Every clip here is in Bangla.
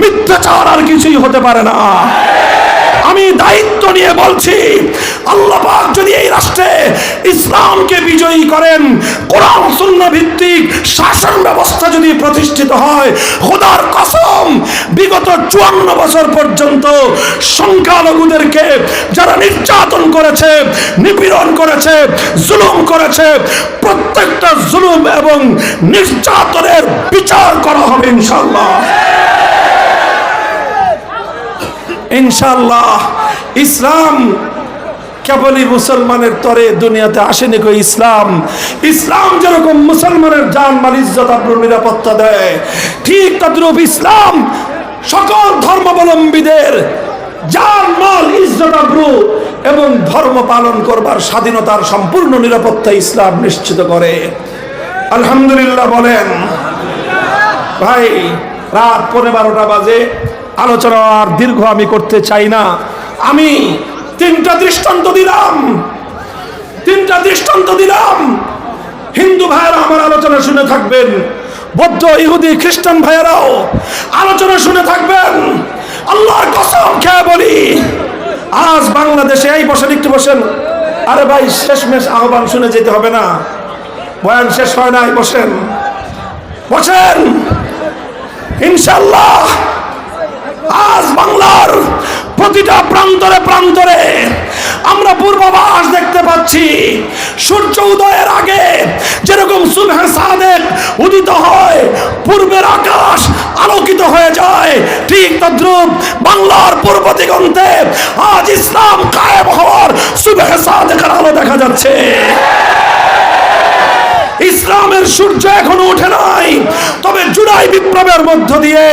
মিথ্যাচার আর কিছুই হতে পারে না। আমি দায়িত্ব নিয়ে বলছি, আল্লাহ পাক যদি এই রাষ্ট্রে ইসলামকে বিজয়ী করেন, কোরআন শূন্য ভিত্তিক শাসন ব্যবস্থা যদি প্রতিষ্ঠিত হয়, খোদার কসম, বিগত চুয়ান্ন বছর পর্যন্ত সংখ্যালঘুদেরকে যারা নির্যাতন করেছে, নিপীড়ন করেছে, জুলুম করেছে, প্রত্যেকটা জুলুম এবং নির্যাতনের বিচার করা হবে ইনশাল্লাহ ইনশাল্লাহ ইসলাম কেবলই মুসলমানের তরে, দুনিয়াতে আসেনি কই ইসলাম? ইসলাম যেরকম মুসলমানের জান মাল ইজ্জত আব্রুর নিরাপত্তা দেয়, ঠিক তদ্রূপ ইসলাম সকল ধর্মাবলম্বীদের জান মাল ইজ্জত আব্রু এবং ধর্ম পালন করবার স্বাধীনতার সম্পূর্ণ নিরাপত্তা ইসলাম নিশ্চিত করে। আলহামদুলিল্লাহ বলেন, ভাই, রাত পনেরো বারোটা বাজে। আলোচনা আর দীর্ঘ আমি করতে চাই না। আমি তিনটা দৃষ্টান্ত দিলাম। তিনটা দৃষ্টান্ত দিলাম। হিন্দু ভাইয়েরা আমার আলোচনা শুনে থাকবেন। বৌদ্ধ, ইহুদি, খ্রিস্টান ভাইয়েরাও আলোচনা শুনে থাকবেন। আল্লাহর কসম খেয়ে বলি, আজ বাংলাদেশে এই বসেন, একটু বসেন। আরে ভাই, শেষমেশ আহ্বান শুনে যেতে হবে না। বয়ান শেষ হয় নাই, বসেন। বসেন। ইনশাল্লাহ আজ বাংলার প্রতিটা প্রান্তরে প্রান্তরে আমরা পূর্বাভাস দেখতে পাচ্ছি। সূর্য উদয়ের আগে যেরকম সুবহে সাদেক উদিত হয়, পূর্বের আকাশ আলোকিত হয়ে যায়, ঠিক তদ্রুপ বাংলার পূর্ব দিগন্তে আজ ইসলাম কায়েম হওয়ার সুবহে সাদেকের আলো দেখা যাচ্ছে। ইসলামের সূর্য এখনও ওঠে নাই। তবে জুলাই বিপ্লবের মধ্য দিয়ে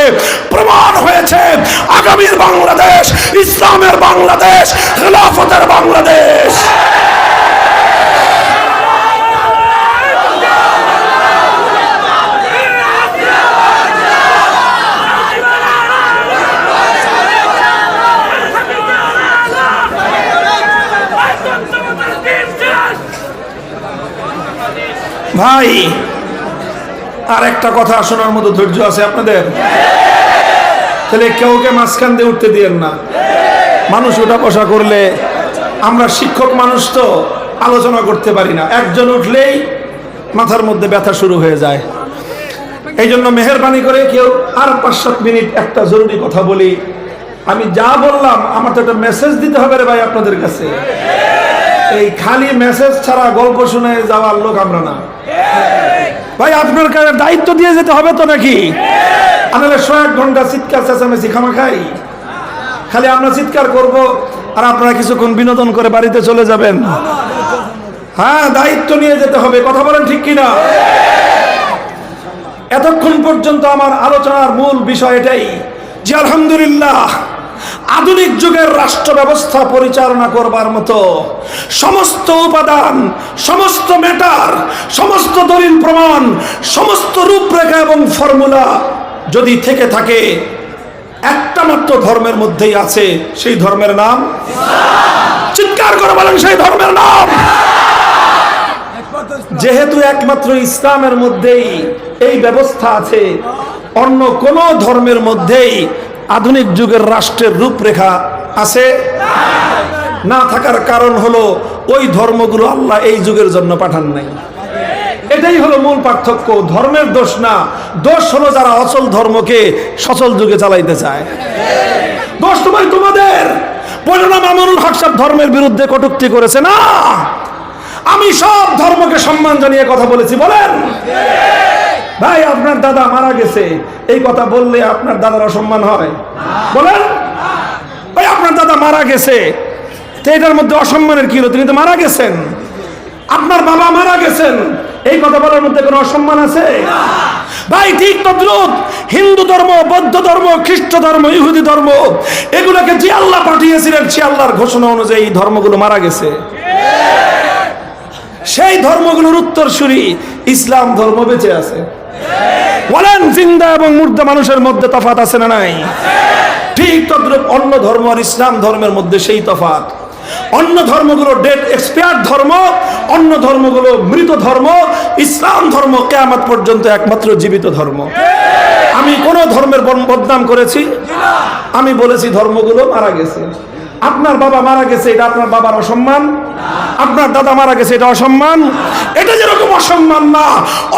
প্রমাণ হয়েছে, আগামীর বাংলাদেশ, ইসলামের বাংলাদেশ, খেলাফতের বাংলাদেশ। ভাই আর একটা কথা শোনার মতো ধৈর্য আছে আপনাদের? তাহলে কেউকে মাঝখান দিয়ে উঠতে দিয়েন না। মানুষ ওঠা বসা করলে, আমরা শিক্ষক মানুষ তো, আলোচনা করতে পারি না। একজন উঠলেই মাথার মধ্যে ব্যথা শুরু হয়ে যায়। এই জন্য মেহরবানি করে কেউ আর পাঁচ সাত মিনিট একটা জরুরি কথা বলি। আমি যা বললাম, আমার তো একটা মেসেজ দিতে হবে রে ভাই আপনাদের কাছে। এই খালি মেসেজ ছাড়া গল্প শুনে যাওয়ার লোক আমরা না। ভাই, আপনার কাছে দায়িত্ব দিয়ে যেতে হবে তো নাকি? আমাদের শো এক ঘণ্টা চিৎকার, চেঁচামেচি খামা খাই খালি আমরা চিৎকার করব আর আপনারা কিছুক্ষণ বিনোদন করে বাড়িতে চলে যাবেন। হ্যাঁ দায়িত্ব নিয়ে যেতে হবে, কথা বলেন ঠিক কিনা? এতক্ষণ পর্যন্ত আমার আলোচনার মূল বিষয় এটাই যে আলহামদুলিল্লাহ আধুনিক যুগের রাষ্ট্র ব্যবস্থা পরিচালনা করবার মতো সমস্ত উপাদান, সমস্ত ম্যাটার সমস্ত দলিল প্রমাণ, সমস্ত রূপরেখা এবং ফর্মুলা যদি থেকে থাকে, একটা মাত্র ধর্মের মধ্যেই আছে সেই ধর্মের নাম। চিৎকার করে বলেন সেই ধর্মের নাম। যেহেতু একমাত্র ইসলামের মধ্যেই এই ব্যবস্থা আছে, অন্য কোন ধর্মের মধ্যেই আধুনিক যুগের রাষ্ট্রের রূপরেখা আছে? না থাকার কারণ হলো ওই ধর্মগুলো আল্লাহ এই যুগের জন্য পাঠান নাই। এটাই হলো মূল পার্থক্য, ধর্মের দোষ না। দোষ হলো যারা অচল ধর্মকে সচল যুগে চালাইতে চায়। দোষ তোমাদের। পরিণাম মামুনুল হক ধর্মের বিরুদ্ধে কটুক্তি করেছে না। আমি সব ধর্মকে সম্মান জানিয়ে কথা বলেছি, বলেন। ভাই, আপনার দাদা মারা গেছে। এই কথা বললে আপনার দাদার অসম্মান হয়। বলেন, ভাই, আপনার দাদা মারা গেছে। এটার মধ্যে অসম্মানের কি হলো? তিনি তো মারা গেছেন। আপনার বাবা মারা গেছেন। এই কথা বলার মধ্যে কোনো অসম্মান আছে? ভাই, ঠিক তদ্রুপ হিন্দু ধর্ম, বৌদ্ধ ধর্ম, খ্রিস্ট ধর্ম, ইহুদি ধর্ম, এগুলোকে যে আল্লাহ পাঠিয়েছিলেন, সে আল্লাহর ঘোষণা অনুযায়ী ধর্মগুলো মারা গেছে। সেই ধর্মগুলোর উত্তরসূরি ইসলাম ধর্ম বেঁচে আছে। বলেন জিন্দা এবং মুর্দা মানুষের মধ্যে তফাত আছে না নাই? ঠিক তদ্রুপ অন্য ধর্ম আর ইসলাম ধর্মের মধ্যে সেই তফাত অন্য ধর্মগুলো ডেট এক্সপায়ার ধর্ম, অন্য ধর্মগুলো মৃত ধর্ম, ইসলাম ধর্ম কেয়ামত পর্যন্ত একমাত্র জীবিত ধর্ম। আমি কোন ধর্মের বদনাম করেছি? আমি বলেছি ধর্মগুলো মারা গেছে। আপনার বাবা মারা গেছে, এটা আপনার বাবার অসম্মান। আপনার দাদা মারা গেছে, এটা অসম্মান? এটা যেরকম অসম্মান না,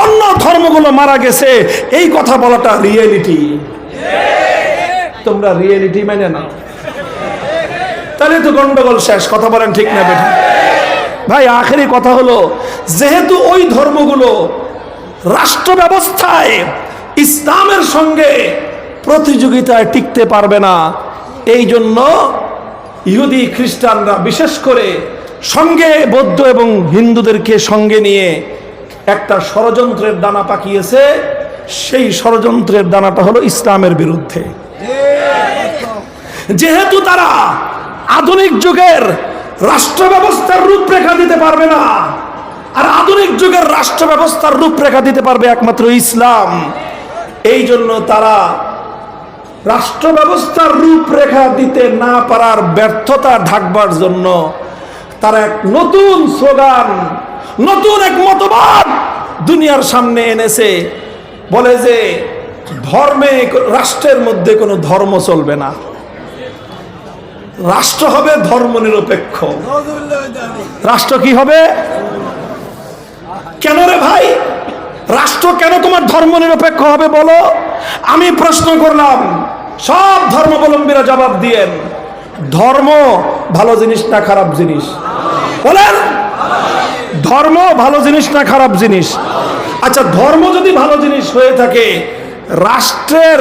অন্য ধর্মগুলো মারা গেছে, এই কথা বলাটা রিয়েলিটি তোমরা রিয়েলিটি মেনে না তাহলে তো গন্ডগোল শেষ, কথা বলেন ঠিক না বেটা ভাই, আখেরি কথা হলো, যেহেতু ওই ধর্মগুলো রাষ্ট্র ব্যবস্থায় ইসলামের সঙ্গে প্রতিযোগিতায় টিকতে পারবে না এই জন্য ইহুদি, খ্রিস্টানরা বিশেষ করে সঙ্গে বৌদ্ধ এবং হিন্দুদেরকে সঙ্গে নিয়ে একটা ষড়যন্ত্রের দানা পাকিয়েছে। সেই ষড়যন্ত্রের দানাটা হলো ইসলামের বিরুদ্ধে। যেহেতু তারা আধুনিক যুগের রাষ্ট্র ব্যবস্থার রূপরেখা দিতে পারবে না, আর আধুনিক যুগের রাষ্ট্র ব্যবস্থার রূপরেখা দিতে পারবে একমাত্র ইসলাম, এই জন্য তারা রাষ্ট্র ব্যবস্থার রূপরেখা দিতে না পারার ব্যর্থতা ঢাকবার জন্য তারা এক নতুন স্লোগান, নতুন এক মতবাদ দুনিয়ার সামনে এনেছে। বলে যে, ধর্মে রাষ্ট্রের মধ্যে কোনো ধর্ম চলবে না। রাষ্ট্র হবে ধর্ম নিরপেক্ষ রাষ্ট্র কি হবে? কেন রে ভাই? রাষ্ট্র কেন তোমার ধর্ম নিরপেক্ষ হবে বলো? আমি প্রশ্ন করলাম, সব ধর্মাবলম্বীরা জবাব দিয়েন। ধর্ম ভালো জিনিস না খারাপ জিনিস? বলেন। ধর্ম ভালো জিনিস না খারাপ জিনিস? আচ্ছা ধর্ম যদি ভালো জিনিস হয়ে থাকে, রাষ্ট্রের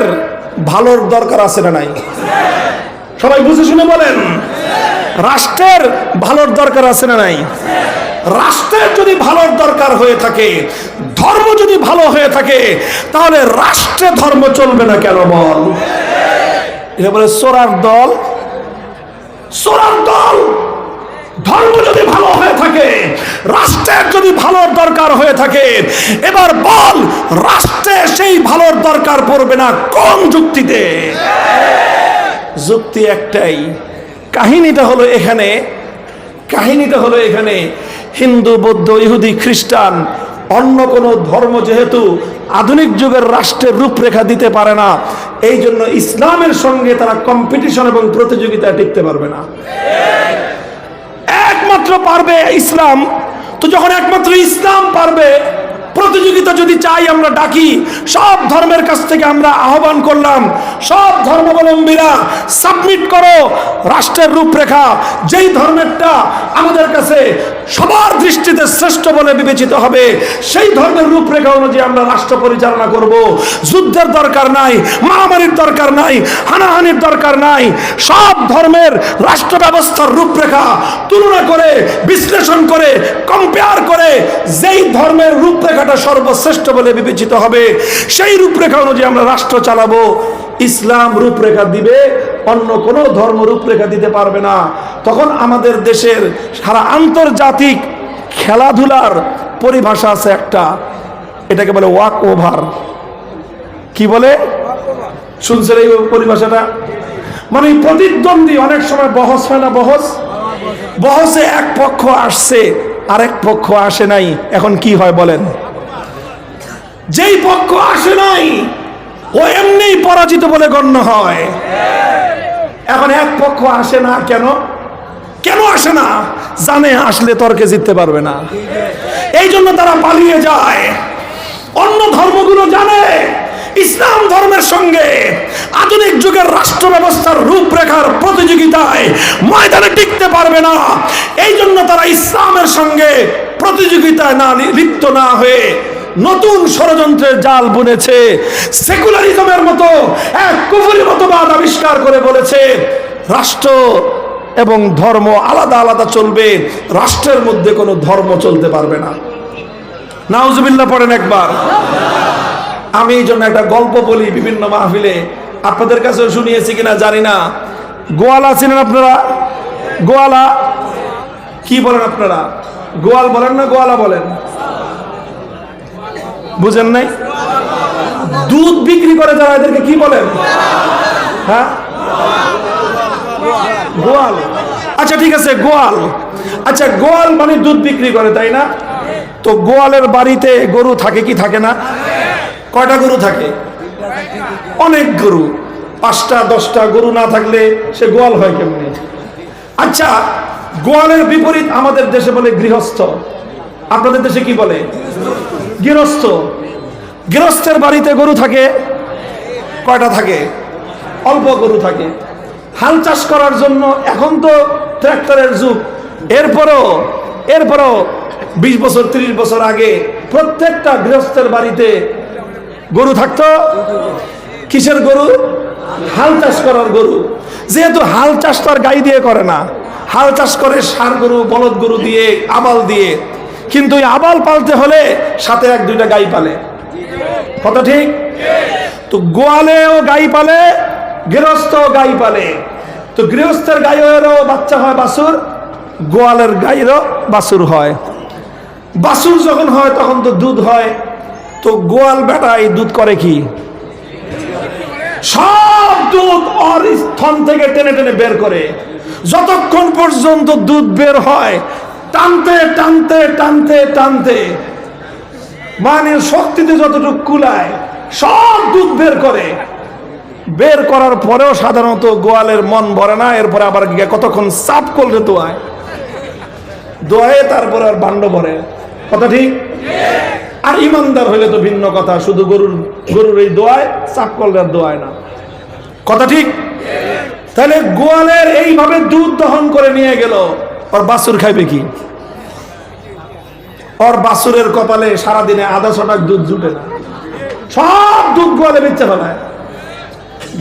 ভালোর দরকার আছে না নাই? সবাই বুঝে শুনে বলেন। রাষ্ট্রের ভালোর দরকার আছে না নাই? রাষ্ট্রের যদি ভালোর দরকার হয়ে থাকে, ধর্ম যদি ভালো হয়ে থাকে, তাহলে রাষ্ট্রে ধর্ম চলবে না কেন বল? এটা বলে, সোরার দল ধর্ম যদি ভালো হয়ে থাকে এবার বল সেই দরকার পড়বে না যুক্তিতে? যুক্তি একটাই, কাহিনীটা হলো এখানে, কাহিনীটা হলো এখানে, হিন্দু, বৌদ্ধ, ইহুদি, খ্রিস্টান অন্য কোনো ধর্ম যেহেতু আধুনিক যুগের রাষ্ট্রের রূপরেখা দিতে পারে না, এই জন্য ইসলামের সঙ্গে তারা কম্পিটিশন এবং প্রতিযোগিতায় টিকতে পারবে না। একমাত্র পারবে ইসলাম। তো যখন একমাত্র ইসলাম পারবে প্রতিযোগিতা যদি চাই আমরা ডাকি, সব ধর্মের কাছ থেকে আমরা আহ্বান করলাম। সব ধর্মাবলম্বীরা সাবমিট করো, রাষ্ট্রের রূপরেখা, যেই ধর্মেরটা আমাদের কাছে সবার দৃষ্টিতে শ্রেষ্ঠ বলে বিবেচিত হবে, সেই ধর্মের রূপরেখা অনুযায়ী আমরা রাষ্ট্র পরিচালনা করব। যুদ্ধের দরকার নাই, মহামারীর দরকার নাই, হানাহানির দরকার নাই, সব ধর্মের রাষ্ট্র ব্যবস্থার রূপরেখা তুলনা করে, বিশ্লেষণ করে কম্পেয়ার করে, যেই ধর্মের রূপরেখাটা সর্বশ্রেষ্ঠ বলে বিবেচিত হবে। সেই রূপরেখা অনুযায়ী আমরা রাষ্ট্র চালাবো। ইসলাম রূপরেখা দিবে, অন্য কোনো ধর্ম রূপরেখা দিতে পারবে না। তখন আমাদের দেশের সারা আন্তর্জাতিক খেলাধুলার পরিভাষা আছে একটা। এটাকে বলে ওয়াক ওভার। কি বলে? শুনছেন এই পরিভাষাটা? মানে প্রতিদ্বন্দ্বী অনেক সময় বহস হয় না বহস? বহসে এক পক্ষ আসছে, আরেক পক্ষ আসে নাই। এখন কি হয় বলেন? যেই পক্ষ আসে নাই, ও এমনি পরাজিত বলে গণ্য হয়। এখন এক পক্ষ আসে না কেন? কেন আসে না? জানে আসলে তর্কে জিততে পারবে না। এই জন্য তারা পালিয়ে যায়। অন্য ধর্মগুলো জানে, ইসলাম ধর্মের সঙ্গে আধুনিক যুগের রাষ্ট্র ব্যবস্থার রূপরেখার প্রতিযোগিতায় ময়দানে টিকতে পারবে না। এই জন্য তারা ইসলামের সঙ্গে প্রতিযোগিতায় না লিপ্ত না হয়ে নতুন ষড়যন্ত্রের জাল বুনেছে। সেকুলারিজমের মতো, এক কুফুরি মতবাদ আবিষ্কার করে বলেছে, রাষ্ট্র এবং ধর্ম আলাদা আলাদা চলবে, রাষ্ট্রের মধ্যে কোনো ধর্ম চলতে পারবে না। নাউজুবিল্লাহ পড়েন একবার। আমি এই জন্য একটা গল্প বলি বিভিন্ন মাহফিলে। আপনাদের কাছেও শুনিয়েছি কিনা জানি না। গোয়ালা চিনেন আপনারা? গোয়ালা? কি বলেন আপনারা? গোয়াল বলেন না গোয়ালা বলেন? বুঝেন নাই? দুধ বিক্রি করে যারা এদেরকে কি বলেন হ্যাঁ? গোয়াল। আচ্ছা ঠিক আছে, গোয়াল। আচ্ছা গোয়াল মানে দুধ বিক্রি করে, তাই না? তো গোয়ালের বাড়িতে গরু থাকে কি থাকে না? কয়টা গরু থাকে? অনেক গরু। পাঁচটা, দশটা গরু না থাকলে সে গোয়াল হয় কেমনি? আচ্ছা গোয়ালের বিপরীত আমাদের দেশে বলে গৃহস্থ। আপনাদের দেশে কি বলে? গৃহস্থ। গৃহস্থের বাড়িতে গরু থাকে, কয়টা থাকে? অল্প গরু থাকে। হাল চাষ করার জন্য এখন তো ট্র্যাক্টরের যুগ। এরপরও এরপরও বিশ বছর, ত্রিশ বছর আগে প্রত্যেকটা গৃহস্থের বাড়িতে গরু থাকতো। কিসের গরু? হাল চাষ করার গরু। যেহেতু হাল চাষ তো আর গাই দিয়ে করে না, হাল চাষ করে সার গরু, বলদ গরু দিয়ে, আবাল দিয়ে কিন্তু আবাল পালতে হলে সাথে এক দুইটা গাই পালে। কথা ঠিক? তো গোয়ালেও গাই পালে গৃহস্থ গাই পালে। তো গৃহস্থের গাইয়েরও বাচ্চা হয় বাছুর, গোয়ালের গাইয়েরও বাছুর হয়। বাছুর যখন হয়, তখন তো দুধ হয়। তো গোয়াল বেটা এই দুধ করে কি? সব দুধ ওর স্থন থেকে টেনে টেনে বের করে। যতক্ষণ পর্যন্ত দুধ বের হয় টানতে টানতে টানতে টানতে। মানে শক্তিতে যতটুকু কুলায়, সব দুধ বের করে। বের করার পরেও সাধারণত গোয়ালের মন ভরে না, এরপরে আবার গিয়ে কতক্ষণ চাপ করলে দোয়ায়। দোয়ায় তারপরে আর বান্ড ভরে। কথা ঠিক? আর ইমানদার হইলে তো ভিন্ন কথা, শুধু গরুর গরুর এই দোয়ায় চাপ করলে আর দোয়ায় না। কথা ঠিক? তাহলে গোয়ালের এইভাবে দুধ দহন করে নিয়ে গেল। ওর বাছুর খাইবে কি? ওর বাছুরের কপালে সারাদিনে আধা ছটাক দুধ জুটে না। সব দুধ গোয়ালে বেচে ফেলায়।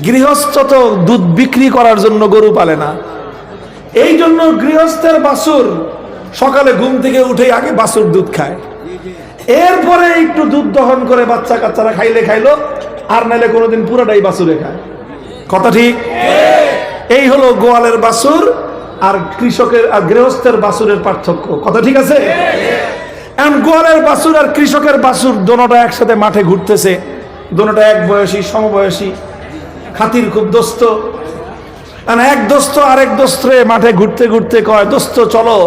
গৃহস্থ তো দুধ বিক্রি করার জন্য গরু পালে না। এই জন্য গৃহস্থের বাছুর সকালে ঘুম থেকে উঠে আগে বাছুর দুধ খায়। এরপরে একটু দুধ দহন করে বাচ্চা কাচ্চারা খাইলে খাইলো, আর নাইলে কোনোদিন পুরোটাই বাছুরে খায়। কথা ঠিক? এই হলো গোয়ালের বাছুর। আর কৃষকের আর গৃহস্থের বাসুরের পার্থক্য। কথা ঠিক আছে? গোয়ালের বাসুর আর কৃষকের বাসুর দোনোটা একসাথে মাঠে ঘুরতেছে। দোনোটা এক বয়সী, সমবয়সী। খাতির খুব দোস্ত। এক দোস্ত আরেক দোস্তরে মাঠে ঘুরতে ঘুরতে কয়, দোস্ত, চলো,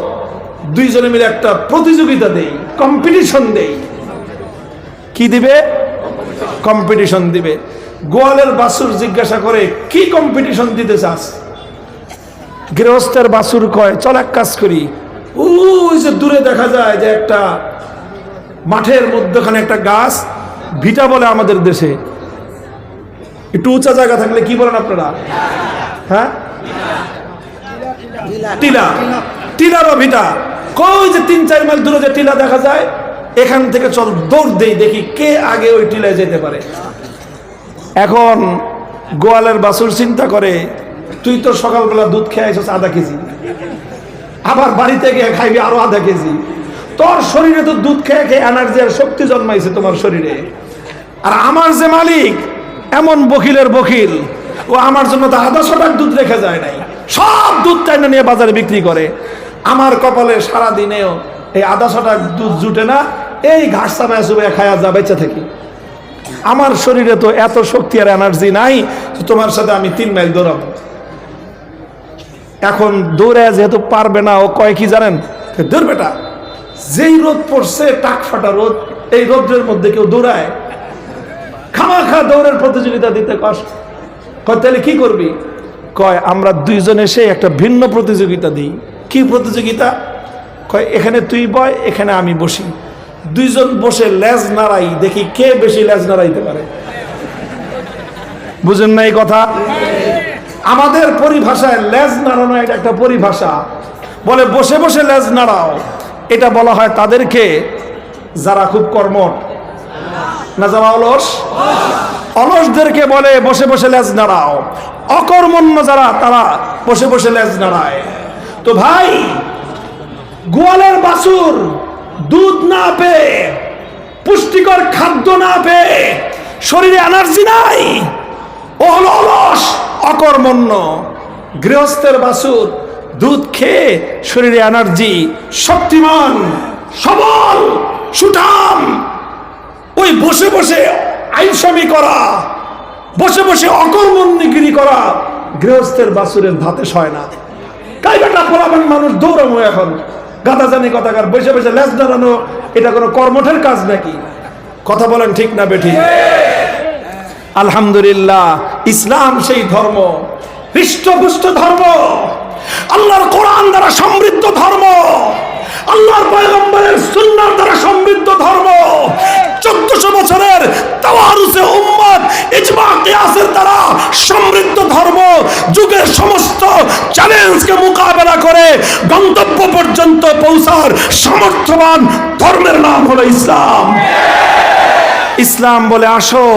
দুইজনে মিলে একটা প্রতিযোগিতা দেই কম্পিটিশন দেই। কি দিবে? কম্পিটিশন দিবে। গোয়ালের বাসুর জিজ্ঞাসা করে, কি কম্পিটিশন দিতে চাস? গৃহস্থের বাসুর কয়, চল এক কাজ করি। ওই যে দূরে দেখা যায় যে একটা মাঠের মধ্যখানে একটা গাছ, ভিটা বলে আমাদের দেশে। একটু উঁচা জায়গা থাকলে কি বলেন আপনারা? হ্যাঁ? টিলা। টিলা বা ভিটা। কই যে তিন চার মাইল দূরে যে টিলা দেখা যায়, এখান থেকে চল দৌড় দেই, দেখি কে আগে ওই টিলায় যেতে পারে। এখন গোয়ালের বাসুর চিন্তা করে তুই তো সকালবেলা দুধ খেয়ে আইসস আধা কেজি। আবার বাড়িতে গিয়ে খাইবি আরও আধা কেজি। তোর শরীরে তো দুধ খেয়ে খেয়ে এনার্জি আর শক্তি জন্মাইছে তোমার শরীরে। আর আমার যে মালিক, এমন বকিলের বকিল, ও আমার জন্য তো আধা শতাক দুধ রেখে যায় নাই। সব দুধ চাইনা নিয়ে বাজারে বিক্রি করে। আমার কপালে সারা দিনেও এই আধা শতাক দুধ জুটে না, এই ঘাস চাপায় চুবায় খায়া যা, বেঁচে থাকি। আমার শরীরে তো এত শক্তি আর এনার্জি নাই তোমার সাথে আমি তিন মাইল দৌড়াবো। এখন দৌড়ে যেহেতু পারবে না ও কয় কি জানেন? দৌড় বেটা যেই রোদ পড়ছে টাক ফাটা রোদ এই রোদ্রের মধ্যে কেউ দৌড়ায়? খামাখা দৌড়ের প্রতিযোগিতা দিতে কষ্ট। কয় তাহলে কি করবি? কয় আমরা দুইজন এসে একটা ভিন্ন প্রতিযোগিতা দিই। কি প্রতিযোগিতা? কয় এখানে তুই বয় এখানে আমি বসি। দুইজন বসে লেজ নাড়াই দেখি কে বেশি লেজ নাড়াইতে পারে। বুঝেন না এই কথা? আমাদের পরিভাষায় লেজ নাড়ানো এটা একটা পরিভাষা। বলে বসে বসে লেজ নাড়াও। এটা বলা হয় তাদেরকে যারা খুব কর্মঠ। না যারা অলস? অলসদেরকে বলে বসে বসে লেজ নাড়াও। অকর্মণ্য যারা, তারা বসে বসে লেজ নাড়ায়। তো ভাই, গোয়ালের বাছুর দুধ না পেয়ে, পুষ্টিকর খাদ্য না পেয়ে, শরীরে এনার্জি নাই? ও অলস, অকর্মণ্য, গৃহস্থের বাসুর দুধ খেয়ে শরীরে এনার্জি, শক্তিমান, সবল, সুঠাম। ওই বসে বসে আইনসামি করা, বসে বসে অকর্মণ্যগিরি করা গৃহস্থের বাসুরের ধাতে সয় না। তাই বেটা পোলাবেন মানুষ দৌড়ামো এখন? গাদা জানি কথাকার, বসে বসে লেজ দাঁড়ানো এটা কোনো কর্মঠের কাজ নাকি? কথা বলেন ঠিক না বেঠি। আলহামদুলিল্লাহ, ইসলাম সেই ধর্ম, হৃষ্টপুষ্ট ধর্ম, আল্লাহর কোরআন দ্বারা সমৃদ্ধ ধর্ম, আল্লাহর পয়গম্বরের সুন্নার দ্বারা সমৃদ্ধ ধর্ম। চোদ্দশো বছরের তাওয়ারুসে উম্মত, ইজমা, কিয়াসের দ্বারা সমৃদ্ধ ধর্ম, যুগের সমস্ত চ্যালেঞ্জকে মোকাবেলা করে গন্তব্য পর্যন্ত পৌঁছার সামর্থ্যবান ধর্মের নাম হলো ইসলাম। ইসলাম বলে আসো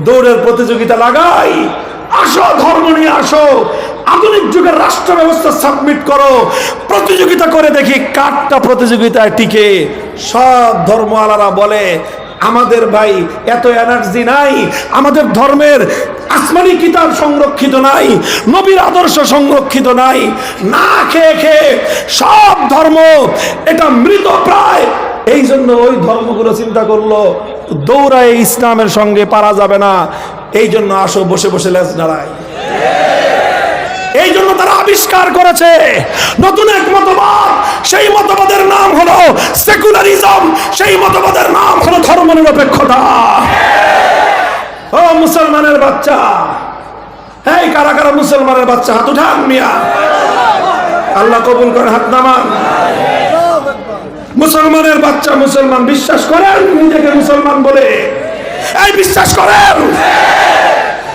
দৌড়ের প্রতিযোগিতা লাগাই। আসো, ধর্ম নিয়ে আসো। আধুনিক যুগের রাষ্ট্র ব্যবস্থা সাবমিট করো। প্রতিযোগিতা করে দেখি কাঠটা প্রতিযোগিতায় টিকে। সব ধর্ম আলারা বলে, আমাদের ভাই এত এনার্জি নাই। আমাদের ধর্মের আসমানি কিতাব সংরক্ষিত নাই। নবীর আদর্শ সংরক্ষিত নাই। না খেয়ে খেয়ে সব ধর্ম, এটা মৃত প্রায় এই জন্য ওই ধর্মগুলো চিন্তা করল, দৌড়ায় ইসলামের সঙ্গে পারা যাবে না। এই জন্য আসো, বসে বসে লেজ দাঁড়ায় এই জন্য তারা আবিষ্কার করেছে। নতুন এক মতবাদ, সেই মতবাদের নাম হলো সেকুলারিজম, সেই মতবাদের নাম হলো ধর্ম নিরপেক্ষতা ও মুসলমানের বাচ্চা, এই কারা কারা মুসলমানের বাচ্চা, হাত উঠান মিয়া। আল্লাহ কবুল করে হাত নামান। মুসলমানের বাচ্চা মুসলমান বিশ্বাস করেন? নিজেকে মুসলমান বলে। এই বিশ্বাস করেন?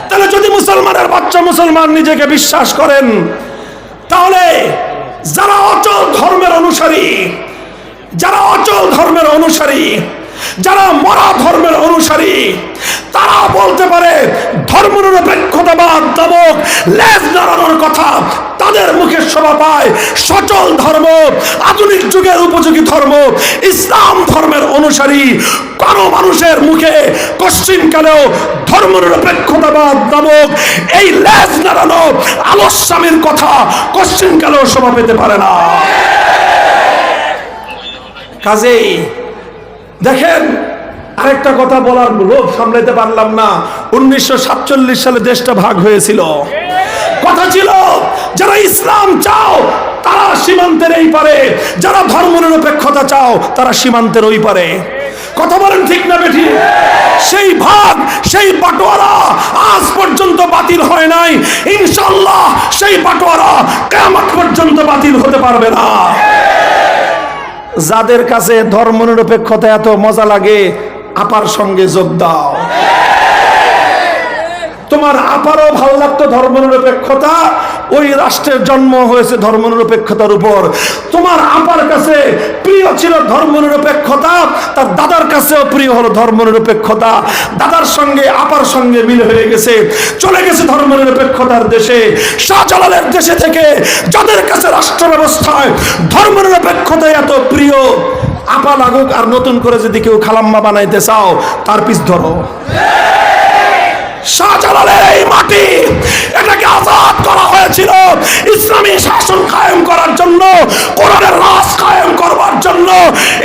তাহলে যদি মুসলমানের বাচ্চা মুসলমান নিজেকে বিশ্বাস করেন, তাহলে যারা অচল ধর্মের অনুসারী, যারা অচল ধর্মের অনুসারী, যারা মরা ধর্মের অনুসারী, তারা বলতে পারে ধর্ম নিরপেক্ষতাবাদ নামক লেজ নাড়ানোর কথা তাদের মুখে শোভা পায়। সচল ধর্ম, আধুনিক যুগের উপযোগী ধর্ম, ইসলাম ধর্মের অনুসারী। কোন মানুষের মুখে পশ্চিমকালেও ধর্ম নিরপেক্ষতাবাদ নামক এই লেজ নাড়ানো আলস্বামীর কথা পশ্চিমকালেও শোভা পেতে পারে না। কাজেই দেখেন, আরেকটা কথা বলার লোভ সামলাইতে পারলাম না। উনিশশো সাতচল্লিশ সালে দেশটা ভাগ হয়েছিল। কথা ছিল, যারা ইসলাম চাও, তারা সীমান্তের এই পারে। যারা ধর্ম নিরপেক্ষতা চাও, তারা সীমান্তের ওই পারে। কথা বলেন ঠিক না বেঠি? সেই ভাগ, সেই বাটোয়ারা আজ পর্যন্ত বাতিল হয় নাই। ইনশাল্লাহ সেই বাটোয়ারা কেমন পর্যন্ত বাতিল হতে পারবে না। যাদের কাছে ধর্ম নিরপেক্ষতা এত মজা লাগে, আপার সঙ্গে যোগ দাও। তোমার আপারও ভালো লাগতো ধর্ম নিরপেক্ষতা ওই রাষ্ট্রের জন্ম হয়েছে ধর্ম নিরপেক্ষতার উপর। তোমার আপার কাছে প্রিয় ছিল ধর্ম নিরপেক্ষতা তার দাদার কাছেও প্রিয় হলো ধর্ম নিরপেক্ষতা দাদার সঙ্গে, আপার সঙ্গে মিল হয়ে গেছে। চলে গেছে ধর্ম নিরপেক্ষতার দেশে। শাহজালালের দেশে থেকে যাদের কাছে রাষ্ট্র ব্যবস্থায় ধর্ম নিরপেক্ষতা এত প্রিয়, আপা লাগুক আর নতুন করে যদি কেউ খালাম্মা বানাইতে চাও, তার পিছ ধরো। শাহজালালের এই মাটি এটাকে আজাদ করা হয়েছিল ইসলামী শাসন কায়েম করার জন্য, কোরআনের রাজ কায়েম করবার জন্য।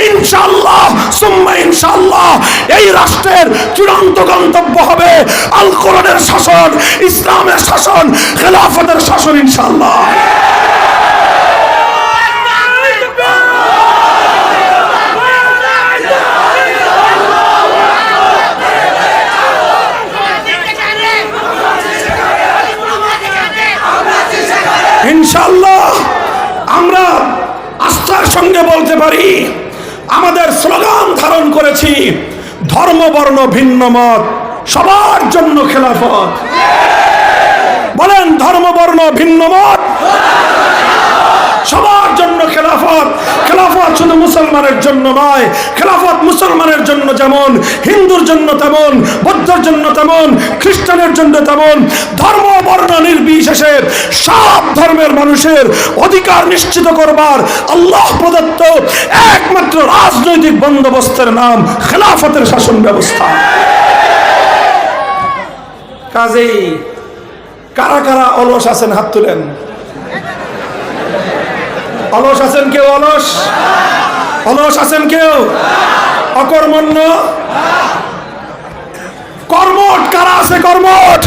ইনশাআল্লাহ, সুম্মা ইনশাআল্লাহ, এই রাষ্ট্রের চূড়ান্ত গন্তব্য হবে আল কোরআনের শাসন, ইসলামের শাসন, খেলাফতের শাসন ইনশাআল্লাহ ইনশাআল্লাহ আমরা আস্থার সঙ্গে বলতে পারি আমাদের স্লোগান ধারণ করেছি ধর্ম বর্ণ ভিন্ন মত। সবার জন্য খেলাফত। বলেন ধর্ম বর্ণ ভিন্ন মত? সবার জন্য খেলাফত। খেলাফত শুধু মুসলমানের জন্য নয়। খেলাফত মুসলমানের জন্য যেমন, হিন্দুর জন্য তেমন, বৌদ্ধর জন্য তেমন, খ্রিস্টানের জন্য তেমন, ধর্ম, বর্ণ নির্বিশেষে সব ধর্মের মানুষের অধিকার নিশ্চিত করবার আল্লাহ প্রদত্ত একমাত্র রাজনৈতিক বন্দোবস্তের নাম খেলাফতের শাসন ব্যবস্থা। কাজেই কারা কারা অলস আছেন হাত তুলেন? অলস আছেন কেউ অলস? অলস আছেন কেউ? অকর্মণ্য? কর্মট কারা আছে কর্মট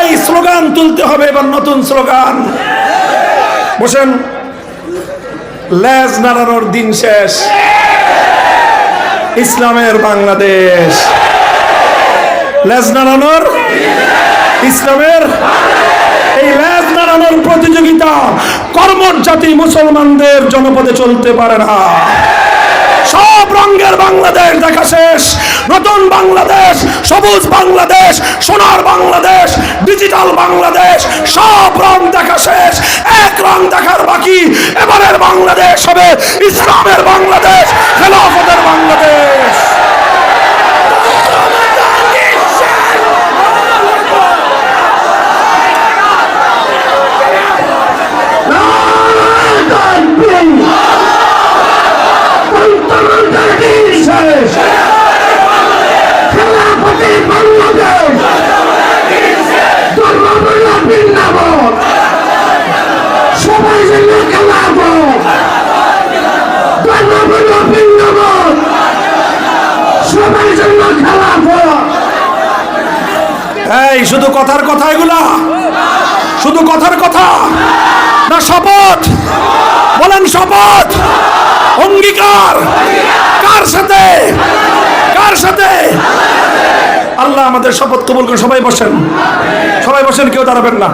এই স্লোগান তুলতে হবে এবার নতুন স্লোগান। বসেন। লেজ নাড়ানোর দিন শেষ। ইসলামের বাংলাদেশ। লেজ নাড়ানোর? ইসলামের এই লেজ নাড়ানোর প্রতিযোগিতা কর্মর জাতি মুসলমানদের জনপদে চলতে পারে না। সব রঙের বাংলাদেশ দেখা শেষ। নতুন বাংলাদেশ, সবুজ বাংলাদেশ, সোনার বাংলাদেশ, ডিজিটাল বাংলাদেশ, সব রং দেখা শেষ। এক রং দেখার বাকি। এবারের বাংলাদেশ হবে ইসলামের বাংলাদেশ, খেলাফতের বাংলাদেশ। এই শুধু কথার কথা এগুলা? শুধু কথার কথা? না শপথ? বলেন শপথ। অঙ্গীকার। কার সাথে? কার সাথে? আল্লাহ আমাদের শপথ কবুল করে সবাই বসেন। সবাই বসেন, কেউ দাঁড়াবেন না।